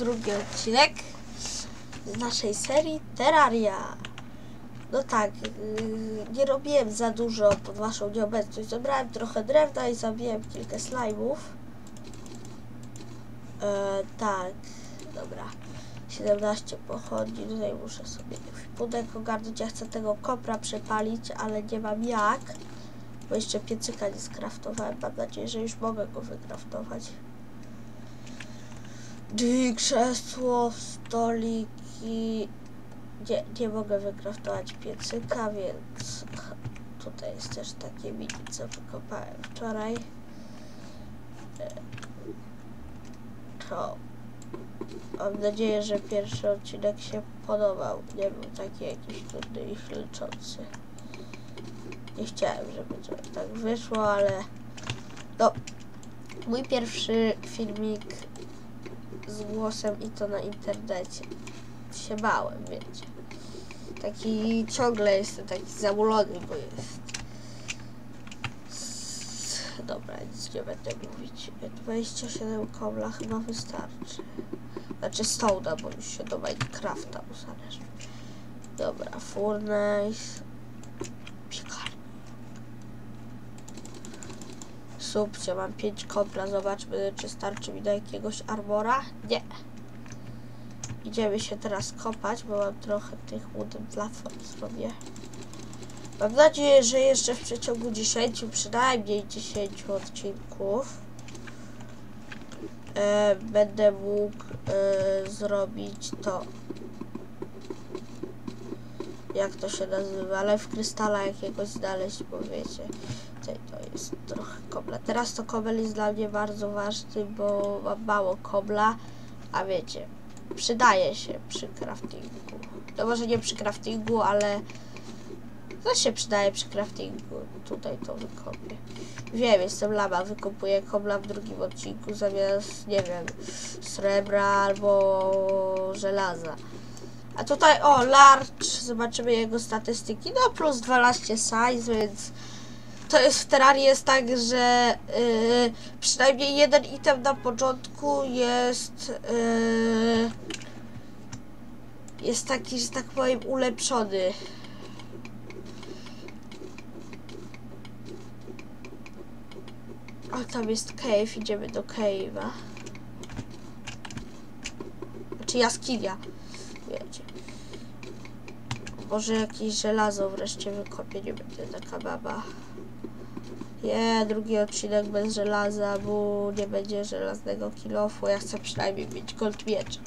drugi odcinek z naszej serii Terraria. No tak, yy, nie robiłem za dużo pod waszą nieobecność. Zebrałem trochę drewna i zabiłem kilka slajmów. E, tak, dobra. 17 pochodni, tutaj muszę sobie pudełko ogarnąć. Ja chcę tego kopra przepalić, ale nie mam jak. Bo jeszcze piecyka nie skraftowałem. Mam nadzieję, że już mogę go wykraftować. Drzwi, krzesło, stoliki. Nie, nie mogę wykraftować piecyka, więc tutaj jest też takie mini, co wykopałem wczoraj. E, To mam nadzieję, że pierwszy odcinek się podobał. Nie był taki jakiś trudny i chleczący. Nie chciałem, żeby to tak wyszło, ale no, mój pierwszy filmik z głosem i to na internecie. Się bałem, wiecie. Taki ciągle jestem taki zamulony, bo jest. Dobra, nic nie będę mówić. 27 kobla chyba wystarczy. Znaczy stołda, bo już się do Minecrafta uzależni. Dobra, furnace. Subcie, mam 5 kobla. Zobaczmy, czy starczy mi do jakiegoś armora. Nie. Idziemy się teraz kopać, bo mam trochę tych wooden platform sobie. Mam nadzieję, że jeszcze w przeciągu 10, przynajmniej 10 odcinków e, będę mógł e, zrobić to. Jak to się nazywa, ale w krystala jakiegoś znaleźć, bo wiecie, to jest trochę kobla. Teraz to kobel jest dla mnie bardzo ważny, bo mam mało kobla, a wiecie, przydaje się przy craftingu. No może nie przy craftingu, ale to się przydaje przy craftingu. Tutaj to wykopię. Wiem, jestem lama, wykopuję kobla w drugim odcinku zamiast, nie wiem, srebra albo żelaza. A tutaj, o, Larch, zobaczymy jego statystyki. No, plus 12 size, więc to jest w terrarii jest tak, że yy, przynajmniej jeden item na początku jest yy, jest taki, że tak powiem, ulepszony. O, tam jest cave, idziemy do cave'a. Znaczy jaskinia, wiecie. Może jakieś żelazo wreszcie wykopię, nie będę taka baba. Nie, drugi odcinek bez żelaza, bo nie będzie żelaznego kilofu. Ja chcę przynajmniej mieć gold miecz.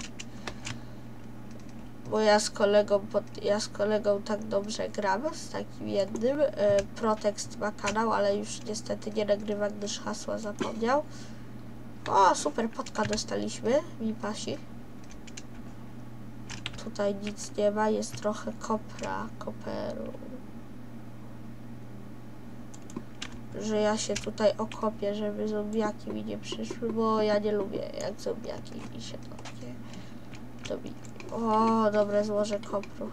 Bo ja z kolegą, pod, ja z kolegą tak dobrze gram, z takim jednym. E, Protext ma kanał, ale już niestety nie nagrywa, gdyż hasła zapomniał. O, super, potka dostaliśmy, mi pasi. Tutaj nic nie ma, jest trochę kopra, koperu. Że ja się tutaj okopię, żeby zombiaki mi nie przyszły, bo ja nie lubię jak zombiaki mi się takie... To mi... O, dobre złoże kopru.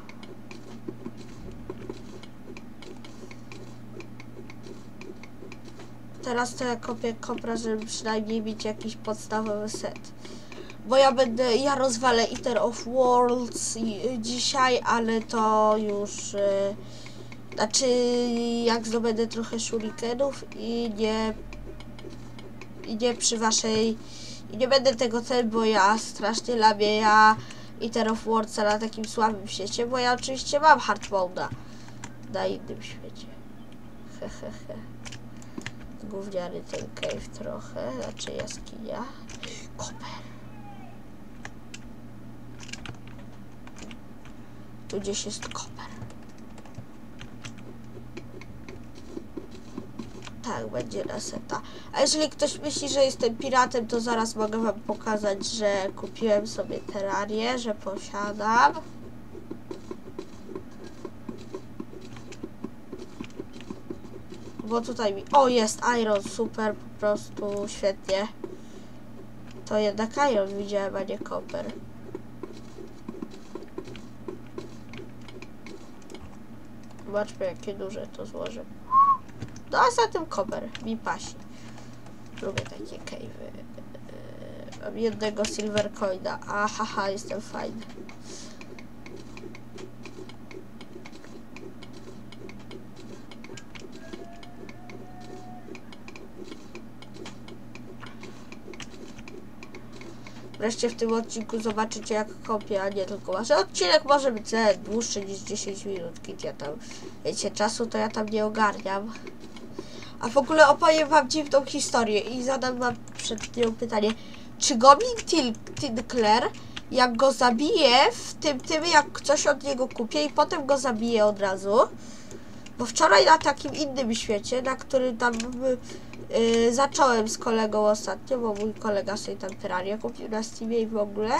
Teraz to ja kopię kopra, żeby przynajmniej mieć jakiś podstawowy set. Bo ja będę, ja rozwalę Eater of Worlds dzisiaj, ale to już... Y, znaczy, jak zdobędę trochę shurikenów i nie... I nie przy waszej... I nie będę tego ten, bo ja strasznie labię, ja Eater of Worldsa na takim słabym świecie, bo ja oczywiście mam hard mode'a na innym świecie. Hehehe. Gówniany ten cave trochę, znaczy jaskinia. Koper. Tu gdzieś jest koper. Tak, będzie na seta. A jeżeli ktoś myśli, że jestem piratem, to zaraz mogę wam pokazać, że kupiłem sobie terrarię, że posiadam. Bo tutaj mi... O, jest iron, super, po prostu świetnie. To jednak iron widziałem, a nie koper. Zobaczmy, jakie duże to złoże. No a za tym koper mi pasi. Lubię takie cave'y. Mam jednego silver coina. Ahaha, jestem fajny. Wreszcie w tym odcinku zobaczycie jak kopię, a nie tylko wasze. Odcinek może być dłuższy niż 10 minut, kiedy ja tam, wiecie, czasu to ja tam nie ogarniam. A w ogóle opowiem wam dziwną historię i zadam wam przed nią pytanie. Czy Goblin Tinkler, jak go zabije w tym, tym, jak coś od niego kupię i potem go zabije od razu, bo wczoraj na takim innym świecie, na którym tam yy, zacząłem z kolegą ostatnio, bo mój kolega sobie tam terrarię kupił na Steamie i w ogóle.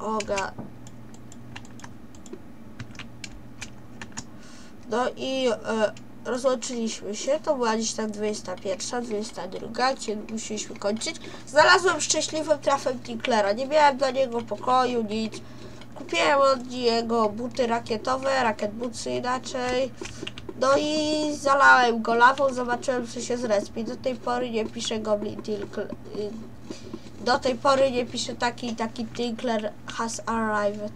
Oga. No i e, rozłączyliśmy się, to była gdzieś tam 21, 22, gdzie musieliśmy kończyć. Znalazłem szczęśliwym trafem Tinklera, nie miałem dla niego pokoju, nic. Kupiłem od niego buty rakietowe, rakiet bootsy inaczej. No i zalałem go lawą, zobaczyłem co się zrespi. Do tej pory nie pisze Goblin Tinkler. y, Do tej pory nie pisze taki taki Tinkler has arrived.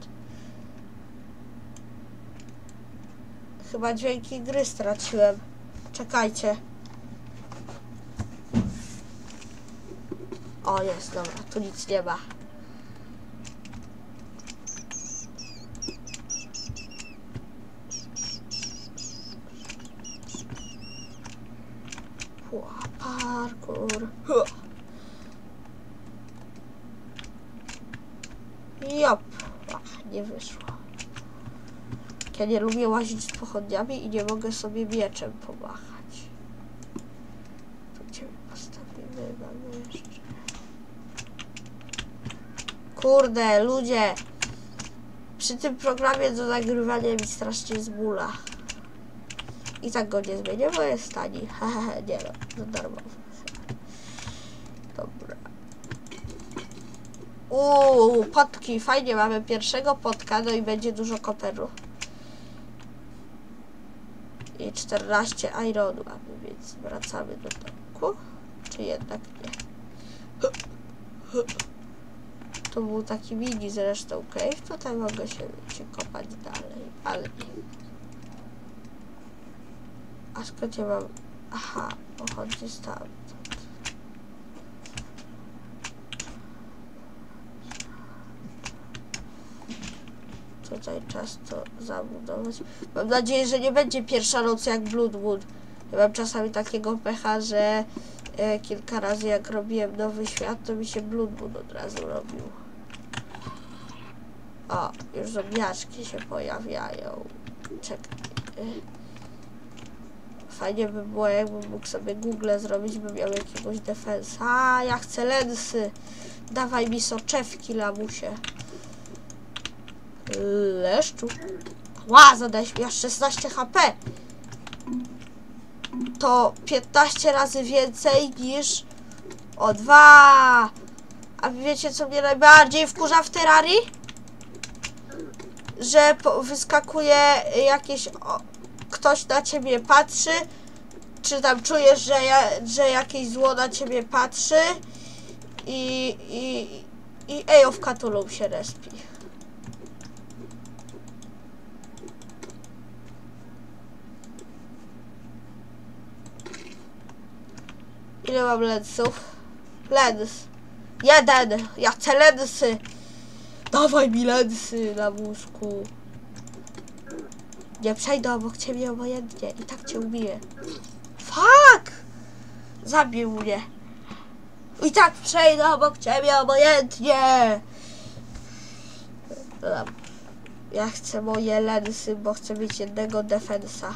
Chyba dźwięki gry straciłem. Czekajcie. O, jest, dobra, tu nic nie ma. Parkour. Jop. Nie wyszło. Ja nie lubię łazić z pochodniami i nie mogę sobie mieczem pomachać. Tu cię postawimy, mamy jeszcze. Kurde, ludzie! Przy tym programie do nagrywania mi strasznie zmula. I tak go nie zmienię, bo jest tani. Hehehe, nie no, to darmowy. Dobra. Uuu, potki, fajnie, mamy pierwszego potka, no i będzie dużo koperu. I 14 ironu mamy, więc wracamy do domku. Czy jednak nie? To był taki mini zresztą cave, tutaj mogę się, się kopać dalej, ale nie. A skąd ja mam... Aha, pochodzi stamtąd. Tutaj czas to zabudować. Mam nadzieję, że nie będzie pierwsza noc jak Bloodwood. Ja mam czasami takiego pecha, że e, kilka razy jak robiłem nowy świat, to mi się Bloodwood od razu robił. O, już zombiaczki się pojawiają. Czekaj. e. Fajnie by było, jakbym mógł sobie Google zrobić, bym miał jakiegoś defensa. A, ja chcę lensy. Dawaj mi soczewki, lamusie. Leszczu. Ła, mi aż 16 HP. To 15 razy więcej niż o dwa. A wiecie, co mnie najbardziej wkurza w Terrarii? Że wyskakuje jakieś... O, ktoś na ciebie patrzy, czy tam czujesz, że, ja, że jakieś zło na ciebie patrzy i, i, i Ej of Cthulhu się respi. Ile mam lensów? Lens. Jeden. Ja chcę lensy. Dawaj mi lensy na wózku. Nie przejdę obok ciebie obojętnie. I tak cię ubiję. Fuck! Zabił mnie. I tak przejdę obok ciebie obojętnie. Dobra. Ja chcę moje lensy, bo chcę mieć jednego defensa.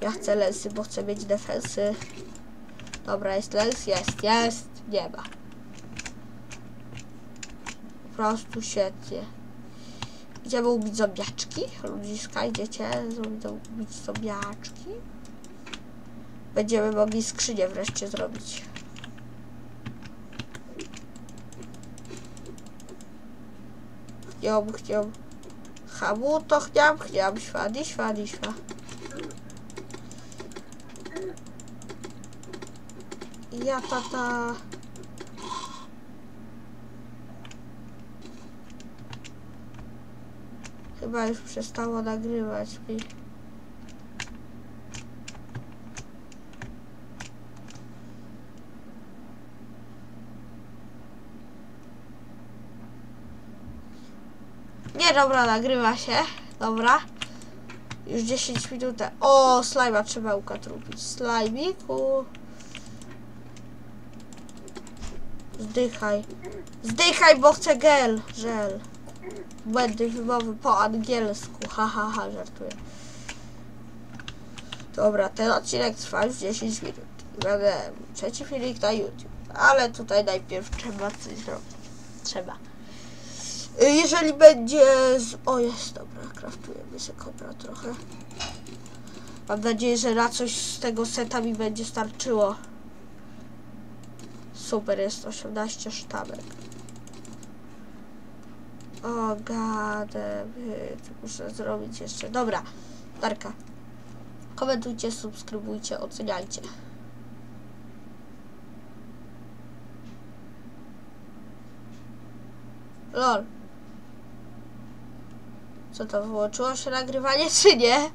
Ja chcę lensy, bo chcę mieć defensy. Dobra, jest lens? Jest, jest. Nie ma. Po prostu świetnie. Idziemy ubić zombiaczki. Ludziska, idziecie ubić zombiaczki. Będziemy mogli skrzynię wreszcie zrobić. Chniam, chniam. Hamu to chniam, chniam. Świani, świani, świa. Ja tata. Chyba już przestało nagrywać mi. Nie, dobra, nagrywa się. Dobra. Już 10 minut. O, slajma trzeba ukatrupić. Slajmiku. Zdychaj. Zdychaj, bo chcę gel. Żel. Błędy wymowy po angielsku. Ha, ha, ha, żartuję. Dobra, ten odcinek trwa już 10 minut. Będę trzeci filmik na YouTube. Ale tutaj najpierw trzeba coś zrobić. Trzeba. Y, Jeżeli będzie z... O, jest, dobra, kraftujemy sobie kobra trochę. Mam nadzieję, że na coś z tego seta mi będzie starczyło. Super, jest 18 sztabek. O, gadę, muszę zrobić jeszcze. Dobra, Darka. Komentujcie, subskrybujcie, oceniajcie. Lol. Co to wyłączyło się nagrywanie, czy nie?